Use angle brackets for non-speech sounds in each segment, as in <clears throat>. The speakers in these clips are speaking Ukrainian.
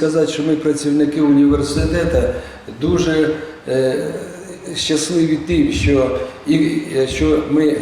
сказати, що ми, працівники університету, дуже е, щасливі тим, що, і, е, що ми е,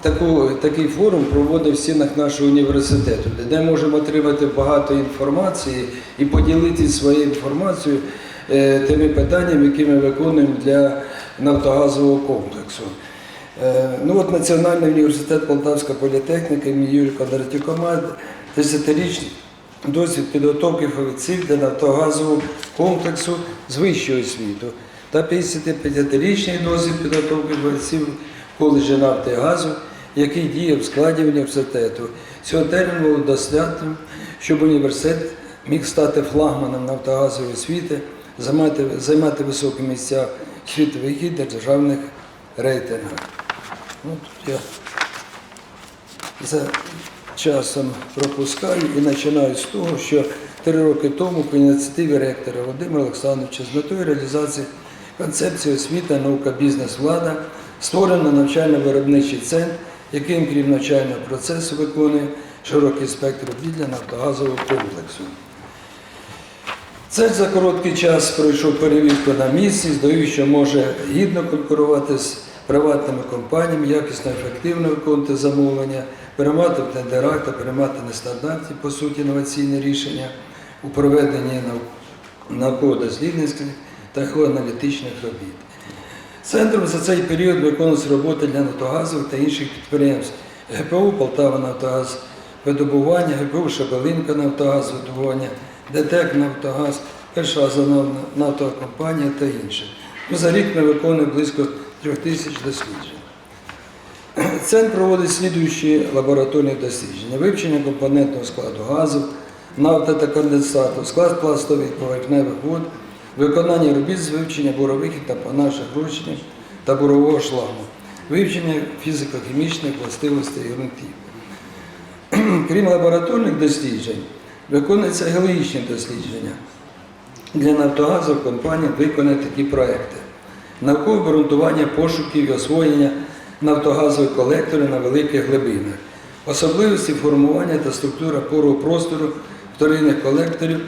таку, такий форум проводив в стінах нашого університету, де можемо отримати багато інформації і поділитися своєю інформацією тими питаннями, які ми виконуємо для нафтогазового комплексу. Ну от Національний університет Полтавська політехніка імені Юрія Кондратюка має 10-річний досвід підготовки фахівців для нафтогазового комплексу з вищою освітою та 55-річний досвід підготовки фахівців коледжі нафти і газу, який діє в складі університету. Цього терміну було достатньо, щоб університет міг стати флагманом нафтогазової освіти, займати, займати високі місця світових і державних рейтингах. Ну, тут я часом пропускаю і починаю з того, що три роки тому по ініціативі ректора Володимира Олександровича з метою реалізації концепції освіта, наука, бізнес, влада створено навчально-виробничий центр, яким крім навчального процесу виконує широкий спектр для нафтогазового комплексу. Це за короткий час пройшов перевірку на місці, здаю, що може гідно конкурувати з приватними компаніями, якісно ефективно виконувати замовлення, переймати в тендерах та переймати нестандартні, по суті, інноваційні рішення у проведенні науково-дослідницьких та аналітичних робіт. Центром за цей період виконуються роботи для Нафтогазових та інших підприємств ГПУ Полтава Нафтогаз видобування, ГПУ Шабелинка Нафтогаз видобування, ДТЕК Нафтогаз, Перша газова нафтова компанія та інше. Ну, За рік ми виконуємо близько трьох тисяч досліджень. Центр проводить слідуючі лабораторні дослідження: вивчення компонентного складу газу, нафти та конденсату, склад пластових поверхневих вод, виконання робіт з вивчення бурових та наших розчинів та бурового шламу, вивчення фізико-хімічних властивостей ґрунтів. Крім лабораторних досліджень, виконуються геологічні дослідження. Для Нафтогазових компаній виконують такі проекти. Наукове обґрунтування пошуків і освоєння нафтогазових колекторів на великих глибинах, особливості формування та структура пору простору вторинних колекторів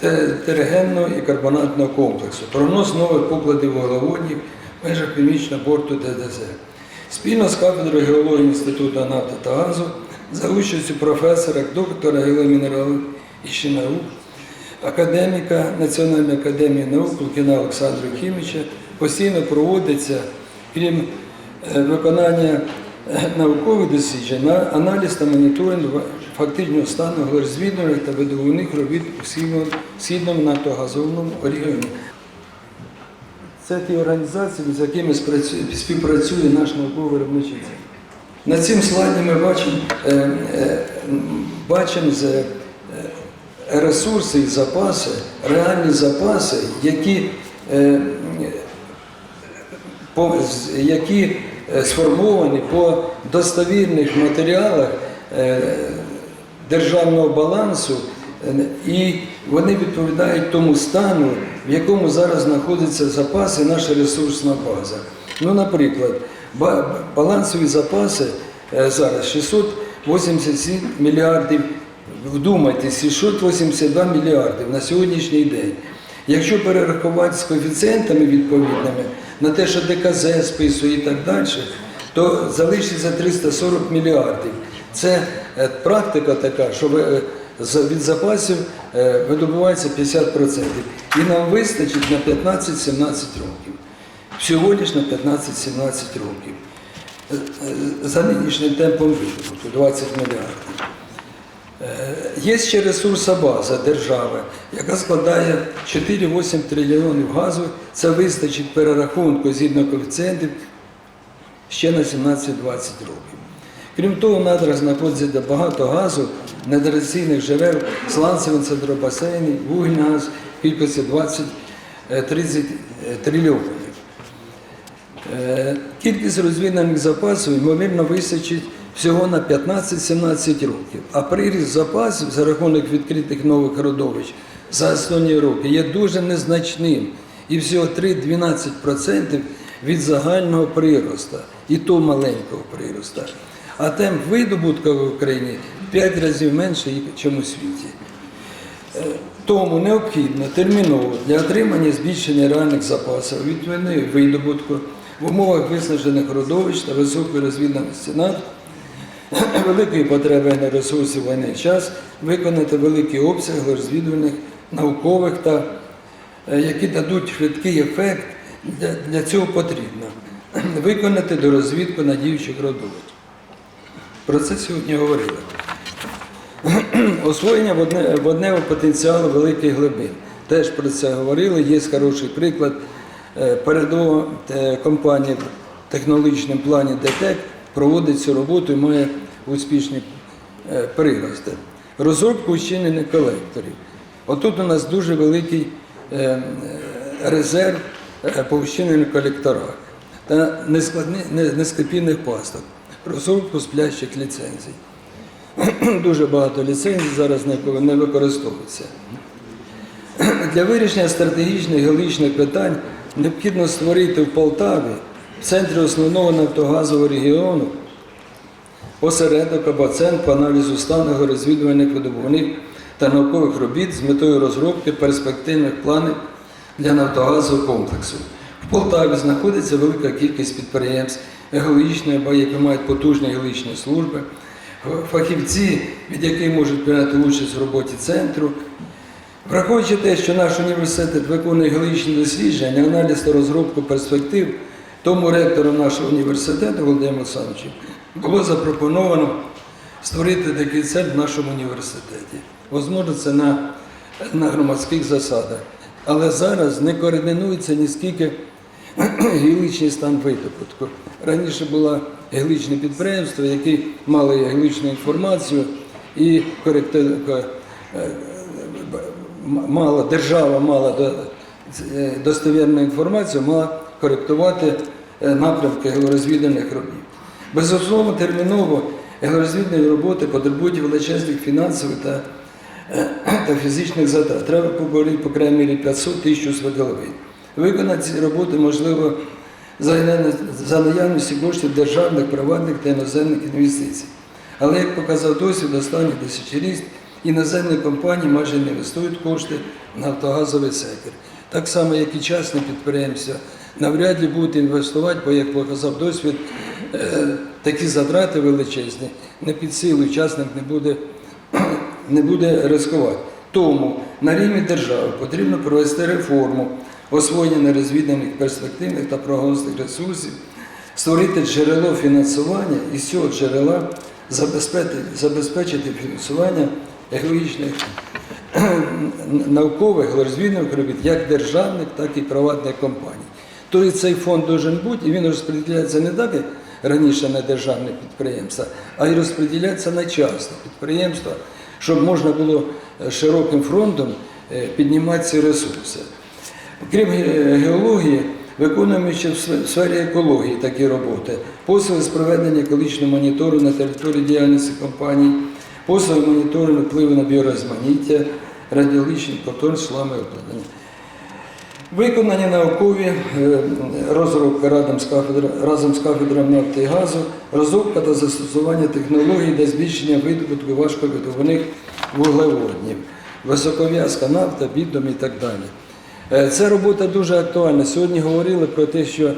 те- тергенного і карбонатного комплексу, прогноз нових покладів вуглеводнів в межах північного борту ДДЗ. Спільно з кафедрою геології Інституту нафти та газу за участю професора, доктора геомінералів і наук, академіка Національної академії наук Лукіна Олександра Хіміча постійно проводиться, крім е, виконання е, наукових досліджень, аналіз та моніторинг фактичного стану розвідувальних та видобувних робіт у східному- нафтогазовому регіоні. Це ті організації, з якими співпрацює наш науково-виробничий центр. На цім слайді ми бачимо, е, бачимо ресурси і запаси, реальні запаси, які, які е, сформовані по достовірних матеріалах е, державного балансу, е, і вони відповідають тому стану, в якому зараз знаходяться запаси, наша ресурсна база. Ну, наприклад, балансові запаси зараз 687 мільярдів. Вдумайтесь, 682 мільярдів на сьогоднішній день. Якщо перерахувати з коефіцієнтами відповідними на те, що ДКЗ списує і так далі, то залишиться 340 мільярдів. Це е, практика така, що е, від запасів е, видобувається 50%. І нам вистачить на 15-17 років. Всього лиш на 15-17 років. За нинішнім темпом видобутку 20 мільярдів. Е, Є ще ресурсна база держави, яка складає 4-8 трильйонів газу. Це вистачить перерахунку згідно коефіцієнтів ще на 17-20 років. Крім того, в надрах знаходиться багато газу, недораційних джерел, сланцевих центробасейнів, вугільний газ кількості 20-30 трильйонів. Е, Кількість розвідданих запасів, ймовірно, вистачить всього на 15-17 років. А приріст запасів за рахунок відкритих нових родовищ за останні роки є дуже незначним. І всього 3-12% від загального приросту, і то маленького приросту. а темп видобутку в Україні в 5 разів менше, ніж у світі. Е, Тому необхідно терміново для отримання збільшення реальних запасів від війни видобутку в умовах виснажених родовищ та високої розвідданості нафт, <clears throat> великої потреби енергоресурсів в воєнний час виконати великий обсяг розвідувальних, наукових та е, які дадуть швидкий ефект. Для, цього потрібно <clears throat> виконати дорозвідку надіючих родовищ. Про це сьогодні говорили. <clears throat> Освоєння водневого потенціалу великих глибин. Теж про це говорили. Є хороший приклад. Е, Передова е, компанія в технологічному плані ДТЕК проводить цю роботу і має успішні е, прирости. Розробку ущільнених колекторів. Отут у нас дуже великий е, е, резерв по ущільнених колекторах та нескладні- не- низькопінних пасток. Розробку сплящих ліцензій. <clears throat> Дуже багато ліцензій зараз не- не використовується. Для вирішення стратегічних геологічних питань необхідно створити в Полтаві, в центрі основного нафтогазового регіону, осередок або центр по аналізу стану розвідувальних видобувних та наукових робіт з метою розробки перспективних планів для нафтогазового комплексу. В Полтаві знаходиться велика кількість підприємств геологічної, або які мають потужні геологічні служби, фахівці, від яких можуть прийняти участь в роботі центру. Враховуючи те, що наш університет виконує геологічні дослідження, аналіз та розробку перспектив, тому ректором нашого університету Володимиром Олександровичем було запропоновано створити такий центр в нашому університеті. Можливо, це на, на громадських засадах. Але зараз не координується ні скільки <clears throat> геологічний стан видобутку. Раніше було геологічне підприємство, яке мало геологічну інформацію і коректив- е, мала держава мала е, достовірну інформацію, мала коректувати е, напрямки георозвідувальних робіт. Безусловно, терміново георозвідувальні роботи потребують величезних фінансових та, е, <clears throat> та фізичних затрат. Треба поборити, по крайній мірі, 500 тисяч свидоловин. Виконати ці роботи можливо за за наявності коштів державних, приватних та іноземних інвестицій. Але як показав досвід останніх десятиліть, іноземні компанії майже не інвестують кошти в нафтогазовий сектор. Так само, як і частні підприємства, навряд ли будуть інвестувати, бо як показав досвід, е, такі затрати величезні, не під силу, частник не буде, не буде ризикувати. Тому на рівні держави потрібно провести реформу освоєння нерозвіданих перспективних та прогнозних ресурсів, створити джерело фінансування і з цього джерела забезпечити, забезпечити фінансування екологічних <clears throat> наукових розвідних робіт як державних, так і приватних компаній. Тобто цей фонд должен бути, і він розподіляється не так, як раніше на державне підприємства, а й розподіляється на частне підприємства, щоб можна було е, широким фронтом е, піднімати ці ресурси. Крім геології, виконуємо ще в в сфері екології такі роботи. Послуги з проведення екологічного монітору на території діяльності компаній, послуги моніторингу впливу на біорозманіття, радіологічний контроль шлами обладнання. Виконані наукові е, розробки разом з кафедрою нафти і газу, розробка та застосування технологій для збільшення видобутку важковидобуваних вуглеводнів, високов'язка нафта, бітум і так далі. Е, Ця робота дуже актуальна. Сьогодні говорили про те, що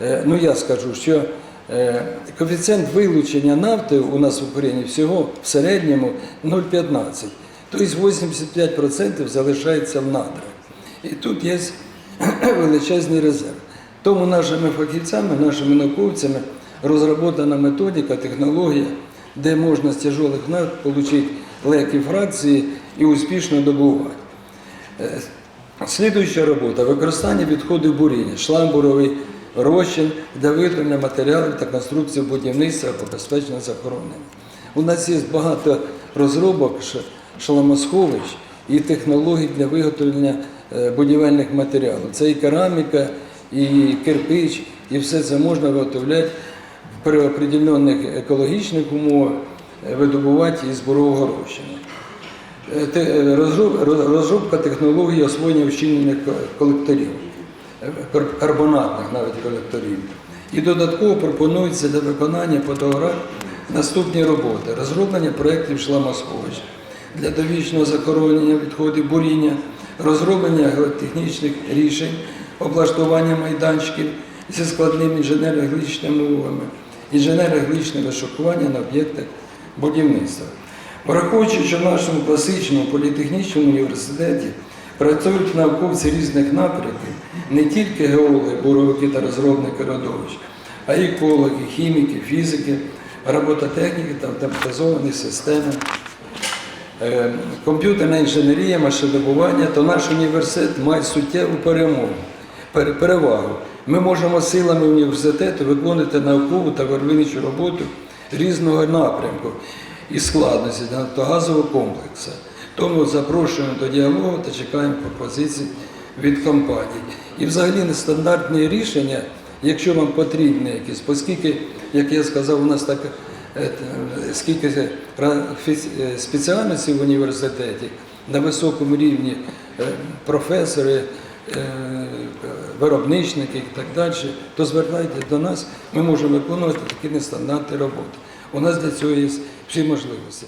е, ну я скажу, що коефіцієнт вилучення нафти у нас в Україні всього в середньому 0,15. Тобто 85% залишається в надрах. І тут є <clears throat> величезний резерв. Тому нашими фахівцями, нашими науковцями розроблена методика, технологія, де можна з тяжелих нафт отримати легкі фракції і успішно добувати. Е, Слідуюча робота використання відходів буріння, шламбуровий розчин для виготовлення матеріалів та конструкцій будівництва або безпечного захоронення. У нас є багато розробок шламосховищ і технологій для виготовлення е, будівельних матеріалів. Це і кераміка, і кирпич, і все це можна виготовляти при определених екологічних умовах, е, видобувати із бурового розчину. Е, Розробка технології освоєння ко- колекторів, карбонатних навіть колекторів. І додатково пропонується для виконання фотограф Наступні роботи. Розроблення проєктів шламосховищ для довічного захоронення відходів буріння, розроблення геотехнічних рішень, облаштування майданчиків зі складними інженерно-глічними умовами, інженерно-глічне вишукування на об'єктах будівництва. Враховуючи, що в нашому класичному політехнічному університеті працюють науковці різних напрямків, не тільки геологи, буровики та розробники родовищ, а й екологи, хіміки, фізики, робототехніки та автоматизовані системи, комп'ютерна інженерія, машинобування, то наш університет має суттєву перемогу, перевагу. Ми можемо силами університету виконувати наукову та виробничу роботу різного напрямку і складності нафтогазового комплексу. Тому запрошуємо до діалогу та чекаємо пропозицій від компаній. І взагалі нестандартні рішення, якщо вам потрібні якісь, оскільки, як я сказав, у нас так е, е, скільки е, спеціальностей в університеті на високому рівні е, професори, е, виробничники і так далі, то звертайтеся до нас, ми можемо виконувати такі нестандартні роботи. У нас для цього є всі можливості.